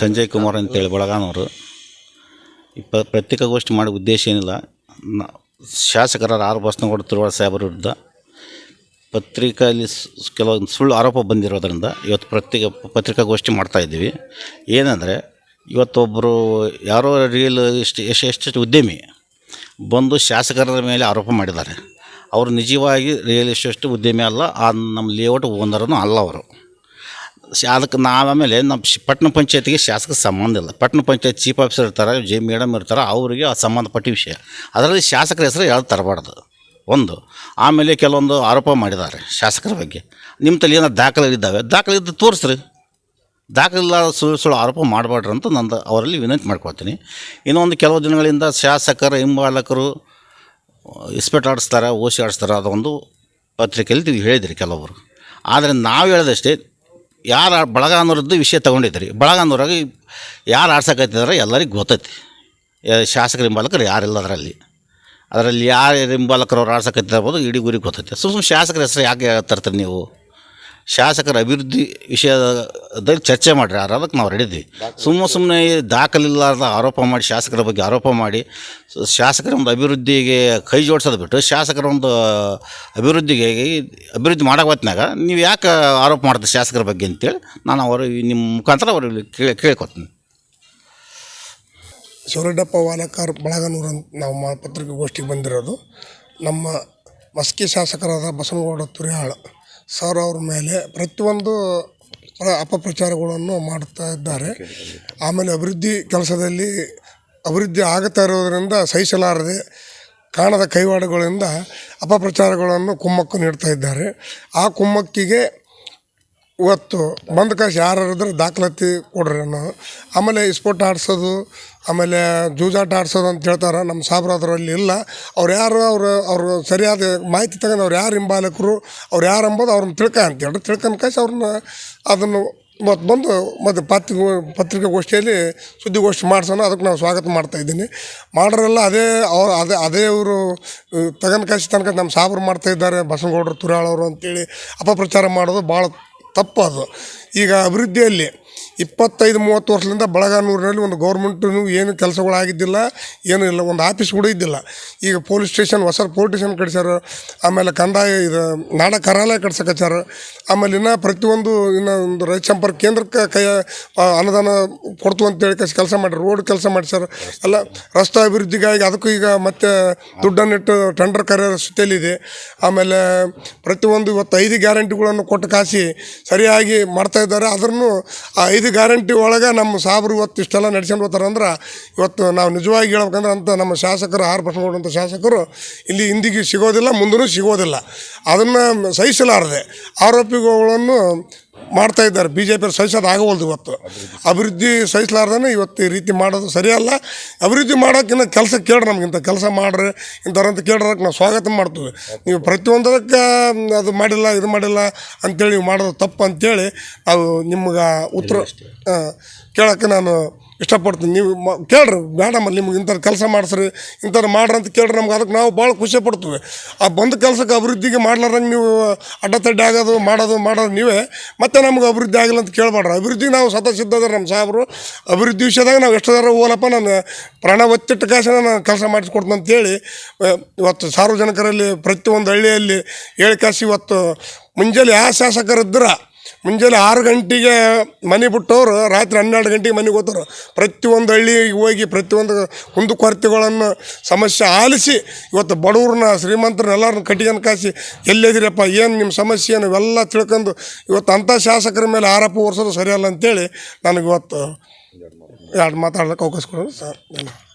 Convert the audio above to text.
ಸಂಜಯ್ ಕುಮಾರ್ ಅಂತೇಳಿ ಬಳಗಾನವರು. ಇಪ್ಪ ಪತ್ರಿಕಾಗೋಷ್ಠಿ ಮಾಡೋ ಉದ್ದೇಶ ಏನಿಲ್ಲ. ಶಾಸಕರ ಆರು ಬಸ್ನಗೌಡ ತಿರುವಾಳ ಸಾಹೇಬರ ವಿರುದ್ಧ ಪತ್ರಿಕೆಯಲ್ಲಿ ಕೆಲವೊಂದು ಸುಳ್ಳು ಆರೋಪ ಬಂದಿರೋದ್ರಿಂದ ಇವತ್ತು ಪ್ರತ್ಯೇಕ ಪತ್ರಿಕಾಗೋಷ್ಠಿ ಮಾಡ್ತಾ ಇದ್ದೀವಿ. ಏನಂದರೆ ಇವತ್ತೊಬ್ಬರು ಯಾರೋ ರಿಯಲ್ ಎಷ್ಟು ಎಷ್ಟು ಎಷ್ಟು ಉದ್ಯಮಿ ಬಂದು ಶಾಸಕರ ಮೇಲೆ ಆರೋಪ ಮಾಡಿದ್ದಾರೆ. ಅವರು ನಿಜವಾಗಿ ರಿಯಲ್ ಎಸ್ಟೇಟ್ ಉದ್ಯಮಿ ಅಲ್ಲ, ಆ ನಮ್ಮ ಲೇಔಟ್ ಓನರನ್ನು ಅಲ್ಲ ಅವರು. ಅದಕ್ಕೆ ನಾವು ಆಮೇಲೆ ನಮ್ಮ ಪಟ್ಟಣ ಪಂಚಾಯತಿಗೆ ಶಾಸಕ ಸಂಬಂಧ ಇಲ್ಲ. ಪಟ್ಟಣ ಪಂಚಾಯತ್ ಚೀಫ್ ಆಫೀಸರ್ ಇರ್ತಾರೆ, ಜೆ ಮೇಡಮ್ ಇರ್ತಾರೆ, ಅವರಿಗೆ ಆ ಸಂಬಂಧಪಟ್ಟ ವಿಷಯ. ಅದರಲ್ಲಿ ಶಾಸಕರ ಹೆಸರು ಯಾರು ತರಬಾರ್ದು? ಒಂದು. ಆಮೇಲೆ ಕೆಲವೊಂದು ಆರೋಪ ಮಾಡಿದ್ದಾರೆ ಶಾಸಕರ ಬಗ್ಗೆ. ನಿಮ್ಮ ತಲೆ ಏನೋ ದಾಖಲೆಗಳಿದ್ದಾವೆ ದಾಖಲೆ ಇದ್ದು ತೋರಿಸ್ರಿ. ಇಲ್ಲ ಸುಳ್ಳು ಸುಳ್ಳು ಆರೋಪ ಮಾಡಬೇಡ್ರಿ ಅಂತ ನಂದು ಅವರಲ್ಲಿ ವಿನಂತಿ ಮಾಡ್ಕೊಳ್ತೀನಿ. ಇನ್ನೊಂದು ಕೆಲವು ದಿನಗಳಿಂದ ಶಾಸಕರ ಹಿಂಬಾಲಕರು ಇಸ್ಪೆಟ್ ಆಡಿಸ್ತಾರೆ ಓಸಿ ಆಡಿಸ್ತಾರೆ, ಅದೊಂದು ಪತ್ರಿಕೆಯಲ್ಲಿ ನೀವು ಹೇಳಿದಿರಿ ಕೆಲವರು. ಆದರೆ ನಾವು ಹೇಳೋದಷ್ಟೇ ಯಾರು ಬಳಗ ಅನ್ನೋರದ್ದು ವಿಷಯ ತೊಗೊಂಡಿದ್ದೀರಿ. ಬಳಗ ಅನ್ನೋರಾಗ ಯಾರು ಆಡ್ಸಕತ್ತಿದಾರೆ ಎಲ್ಲರಿಗೂ ಗೊತ್ತೈತಿ. ಶಾಸಕರ ಹಿಂಬಾಲಕರು ಯಾರಿಲ್ಲ ಅದರಲ್ಲಿ. ಅದರಲ್ಲಿ ಯಾರು ಹಿಂಬಾಲಕರು ಅವ್ರು ಆಡ್ಸಕತ್ತಿರ್ಬೋದು, ಇಡೀ ಊರಿಗೆ ಗೊತ್ತೈತೆ. ಸುಮ್ಮ ಸುಮ್ಮನೆ ಶಾಸಕರ ಹೆಸರು ಯಾಕೆ ತರ್ತೀರಿ ನೀವು? ಶಾಸಕರ ಅಭಿವೃದ್ಧಿ ವಿಷಯದಲ್ಲಿ ಚರ್ಚೆ ಮಾಡಿರಿ ಯಾರು ಅದಕ್ಕೆ ನಾವು ರೆಡಿದ್ವಿ. ಸುಮ್ಮ ಸುಮ್ಮನೆ ದಾಖಲಿಲ್ಲಾರ್ದ ಆರೋಪ ಮಾಡಿ ಶಾಸಕರ ಬಗ್ಗೆ ಆರೋಪ ಮಾಡಿ ಶಾಸಕರ ಒಂದು ಅಭಿವೃದ್ಧಿಗೆ ಕೈ ಜೋಡಿಸೋದು ಬಿಟ್ಟು ಶಾಸಕರ ಒಂದು ಅಭಿವೃದ್ಧಿಗೆ ಅಭಿವೃದ್ಧಿ ಮಾಡೋ ಹೊತ್ತಿನಾಗ ನೀವು ಯಾಕೆ ಆರೋಪ ಮಾಡ್ತೀರಿ ಶಾಸಕರ ಬಗ್ಗೆ ಅಂತೇಳಿ ನಾನು ಅವರು ನಿಮ್ಮ ಮುಖಾಂತರ ಅವರು ಕೇಳಿ ಕೇಳ್ಕೊತೀನಿ. ಶಿವರೆಡ್ಡಪ್ಪ ವಾಲಕಾರ್ ಬಳಗನೂರು ಅಂತ ನಾವು ಮಾ ಪತ್ರಿಕಾಗೋಷ್ಠಿಗೆ ಬಂದಿರೋದು. ನಮ್ಮ ಮಸ್ಕಿ ಶಾಸಕರಾದ ಬಸವನಗೌಡ ತುರಿಯಾಳ ಸರ್ ಅವ್ರ ಮೇಲೆ ಪ್ರತಿಯೊಂದು ಅಪಪ್ರಚಾರಗಳನ್ನು ಮಾಡ್ತಾ ಇದ್ದಾರೆ. ಆಮೇಲೆ ಅಭಿವೃದ್ಧಿ ಕೆಲಸದಲ್ಲಿ ಅಭಿವೃದ್ಧಿ ಆಗುತ್ತಾ ಇರೋದರಿಂದ ಸಹಿಸಲಾರದೆ ಕಾಣದ ಕೈವಾಡಗಳಿಂದ ಅಪಪ್ರಚಾರಗಳನ್ನು ಕುಮ್ಮಕ್ಕು ನೀಡ್ತಾ ಇದ್ದಾರೆ. ಆ ಕುಮ್ಮಕ್ಕಿಗೆ ಇವತ್ತು ಬಂದ ಕಾಸು ಯಾರು ಇದ್ರೆ ದಾಖಲಾತಿ ಕೊಡ್ರಿ ಅನ್ನೋ ಆಮೇಲೆ ಇಸ್ಪೋಟ್ ಆಡಿಸೋದು, ಆಮೇಲೆ ಜೂಜಾಟ ಆಡಿಸೋದು ಅಂತ ಹೇಳ್ತಾರೆ ನಮ್ಮ ಸಾಬ್ರು ಅದರಲ್ಲಿ ಇಲ್ಲ. ಅವ್ರು ಯಾರು ಅವರು ಅವರು ಸರಿಯಾದ ಮಾಹಿತಿ ತಗೊಂಡು ಅವ್ರು ಯಾರು ಹಿಂಬಾಲಕರು, ಅವ್ರು ಯಾರು ಅಂಬೋದು ಅವ್ರನ್ನ ತಿಳ್ಕ ಅಂತೇಳಿ ತಿಳ್ಕೊಂಡು ಕಾಸು ಅವ್ರನ್ನ ಅದನ್ನು ಮತ್ತು ಬಂದು ಮತ್ತು ಪತ್ರಿ ಪತ್ರಿಕಾಗೋಷ್ಠಿಯಲ್ಲಿ ಸುದ್ದಿಗೋಷ್ಠಿ ಮಾಡಿಸೋಣ, ಅದಕ್ಕೆ ನಾವು ಸ್ವಾಗತ ಮಾಡ್ತಾ ಇದ್ದೀನಿ. ಮಾಡೋರೆಲ್ಲ, ಅದೇ ಅವ್ರು, ಅದೇ ಅದೇ ಇವರು ತಗನ್ ಕಾಸಿ ತನಕ ನಮ್ಮ ಸಾಬ್ರು ಮಾಡ್ತಾ ಇದ್ದಾರೆ, ಬಸವನಗೌಡರು, ತುರಾಳವರು ಅಂತೇಳಿ ಅಪಪ್ರಚಾರ ಮಾಡೋದು ಭಾಳ ತಪ್ಪು ಅದು ಈಗ ಅಭಿವೃದ್ಧಿಯಲ್ಲಿ ಇಪ್ಪತ್ತೈದು, ಮೂವತ್ತು ವರ್ಷದಿಂದ ಬಳಗಾನೂರಿನಲ್ಲಿ ಒಂದು ಗೌರ್ಮೆಂಟು ಏನು ಕೆಲಸಗಳಾಗಿದ್ದಿಲ್ಲ, ಏನು ಇಲ್ಲ, ಒಂದು ಆಫೀಸ್ ಕೂಡ ಇದ್ದಿಲ್ಲ. ಈಗ ಪೊಲೀಸ್ ಸ್ಟೇಷನ್, ಹೊಸ ಪೊಲೀಸ್ ಸ್ಟೇಷನ್ ಕಟ್ಸ್ಯಾರ, ಆಮೇಲೆ ಕಂದಾಯ ಇದು, ನಾಡ ಕರಾಲಯ ಕಟ್ಸಕಚ್ಚಾರ ಆಮೇಲೆ ಇನ್ನೂ ಪ್ರತಿಯೊಂದು ಇನ್ನು ಒಂದು ರೈತ ಸಂಪರ್ಕ ಕೇಂದ್ರಕ್ಕೆ ಕೈ ಅನುದಾನ ಕೊಡ್ತು ಅಂತೇಳಿ ಕೆಲಸ ಮಾಡಿ ರೋಡ್ ಕೆಲಸ ಮಾಡಿಸ್ಯಾರ. ಎಲ್ಲ ರಸ್ತೆ ಅಭಿವೃದ್ಧಿಗಾಗಿ ಅದಕ್ಕೂ ಈಗ ಮತ್ತೆ ದುಡ್ಡನ್ನಿಟ್ಟು ಟೆಂಡರ್ ಕರೆಯೋ ಸ್ಥಿತಿಯಲ್ಲಿದೆ. ಆಮೇಲೆ ಪ್ರತಿಯೊಂದು ಇವತ್ತು ಐದು ಗ್ಯಾರಂಟಿಗಳನ್ನು ಕೊಟ್ಟು ಕಾಸಿ ಸರಿಯಾಗಿ ಮಾಡ್ತಾ ಇದ್ದಾರೆ. ಅದನ್ನು ಆ ಐದು ಗ್ಯಾರಂಟಿ ಒಳಗೆ ನಮ್ಮ ಸಾಬ್ರು ಇವತ್ತು ಇಷ್ಟೆಲ್ಲ ನಡ್ಸ್ಕೊಂಡು ಹೋಗ್ತಾರೆ ಅಂದ್ರೆ ಇವತ್ತು ನಾವು ನಿಜವಾಗಿ ಹೇಳ್ಬೇಕಂದ್ರೆ ಅಂತ ನಮ್ಮ ಶಾಸಕರು, ಆರ್ ಕೊಡುವಂಥ ಶಾಸಕರು ಇಲ್ಲಿ ಇಂದಿಗೆ ಸಿಗೋದಿಲ್ಲ ಮುಂದೂ ಸಿಗೋದಿಲ್ಲ. ಅದನ್ನು ಸಹಿಸಲಾರದೆ. ಆರೋಪಿಗಳನ್ನು ಮಾಡ್ತಾ ಇದ್ದಾರೆ. ಬಿ ಜೆ ಪಿ ಸಹಿಸೋದು ಆಗವಲ್ದು ಇವತ್ತು. ಅಭಿವೃದ್ಧಿ ಸಹಿಸಲಾರ್ದೇ ಇವತ್ತು ಈ ರೀತಿ ಮಾಡೋದು ಸರಿಯಲ್ಲ. ಅಭಿವೃದ್ಧಿ ಮಾಡೋಕ್ಕಿಂತ ಕೆಲಸ ಕೇಳ್ರಿ ನಮ್ಗೆ. ಇಂಥ ಕೆಲಸ ಮಾಡ್ರಿ ಇಂಥವ್ರಂತ ಕೇಳ್ರಕ್ಕೆ ನಾವು ಸ್ವಾಗತ ಮಾಡ್ತೀವಿ. ನೀವು ಪ್ರತಿಯೊಂದಕ್ಕೆ ಅದು ಮಾಡಿಲ್ಲ ಇದು ಮಾಡಿಲ್ಲ ಅಂತೇಳಿ ನೀವು ಮಾಡೋದು ತಪ್ಪು ಅಂತೇಳಿ ನಾವು ನಿಮ್ಗೆ ಉತ್ತರ ಕೇಳೋಕ್ಕೆ ನಾನು ಇಷ್ಟಪಡ್ತೀನಿ. ನೀವು ಮ, ಕೇಳ್ರಿ. ಮೇಡಮ್ ನಿಮ್ಗೆ ಇಂಥದ್ದು ಕೆಲಸ ಮಾಡಿಸ್ರಿ. ಇಂಥದ್ದು ಮಾಡ್ರಿ ಅಂತ ಕೇಳ್ರಿ ನಮ್ಗೆ. ಅದಕ್ಕೆ ನಾವು ಭಾಳ ಖುಷಿ ಪಡ್ತೀವಿ. ಆ ಬಂದ ಕೆಲಸಕ್ಕೆ ಅಭಿವೃದ್ಧಿಗೆ ಮಾಡ್ಲಾರಂಗೆ ನೀವು ಅಡ್ಡತಡ್ಡಿ ಆಗೋದು, ಮಾಡೋದು ಮಾಡೋದು ನೀವೇ. ಮತ್ತೆ ನಮ್ಗೆ ಅಭಿವೃದ್ಧಿ ಆಗಿಲ್ಲ ಅಂತ ಕೇಳಬೇಡ್ರಿ. ಅಭಿವೃದ್ಧಿ ನಾವು ಸತ ಸಿದ್ಧದ ನಮ್ಮ ಸಾಹೇಬರು. ಅಭಿವೃದ್ಧಿ ವಿಷಯದಾಗ ನಾವು ಎಷ್ಟದಾರ ಹೋಲಪ್ಪ ನಾನು ಪ್ರಾಣ ಒತ್ತಿಟ್ಟ ಕಾಸಿನ ನಾನು ಕೆಲಸ ಮಾಡಿಸ್ಕೊಡ್ತೀನಿ ಅಂತೇಳಿ ಇವತ್ತು ಸಾರ್ವಜನಿಕರಲ್ಲಿ ಪ್ರತಿಯೊಂದು ಹಳ್ಳಿಯಲ್ಲಿ ಹೇಳಿ ಕಾಸು ಇವತ್ತು ಮುಂಜಾನೆ ಯಾವ ಶಾಸಕರಿದ್ರೆ ಮುಂಜಾನೆ ಆರು ಗಂಟೆಗೆ ಮನೆ ಬಿಟ್ಟವರು, ರಾತ್ರಿ ಹನ್ನೆರಡು ಗಂಟೆಗೆ ಮನೆಗೆ ಹೋಗ್ತಾರೆ ಪ್ರತಿಯೊಂದು ಹಳ್ಳಿಗೆ ಹೋಗಿ ಪ್ರತಿಯೊಂದು ಕುಂದುಕೊರತೆಗಳನ್ನು ಸಮಸ್ಯೆ ಆಲಿಸಿ ಇವತ್ತು ಬಡವ್ರನ್ನ ಶ್ರೀಮಂತರನ್ನ ಎಲ್ಲರನ್ನ ಕಟ್ಟಿಗೆನ ಕಾಸಿ ಎಲ್ಲಿದ್ದೀರಪ್ಪ, ಏನು ನಿಮ್ಮ ಸಮಸ್ಯೆ ಏನು? ಇವೆಲ್ಲ ತಿಳ್ಕೊಂಡು ಇವತ್ತು ಅಂಥ ಶಾಸಕರ ಮೇಲೆ ಆರೋಪ ಹೊರಿಸೋದು ಸರಿಯಲ್ಲ ಅಂತೇಳಿ ನನಗೆ ಇವತ್ತು ಎರಡು ಮಾತಾಡ್ಲಿಕ್ಕೆ ಅವಕಾಶ ಕೊಡೋದು ಸರ್. ಧನ್ಯವಾದ.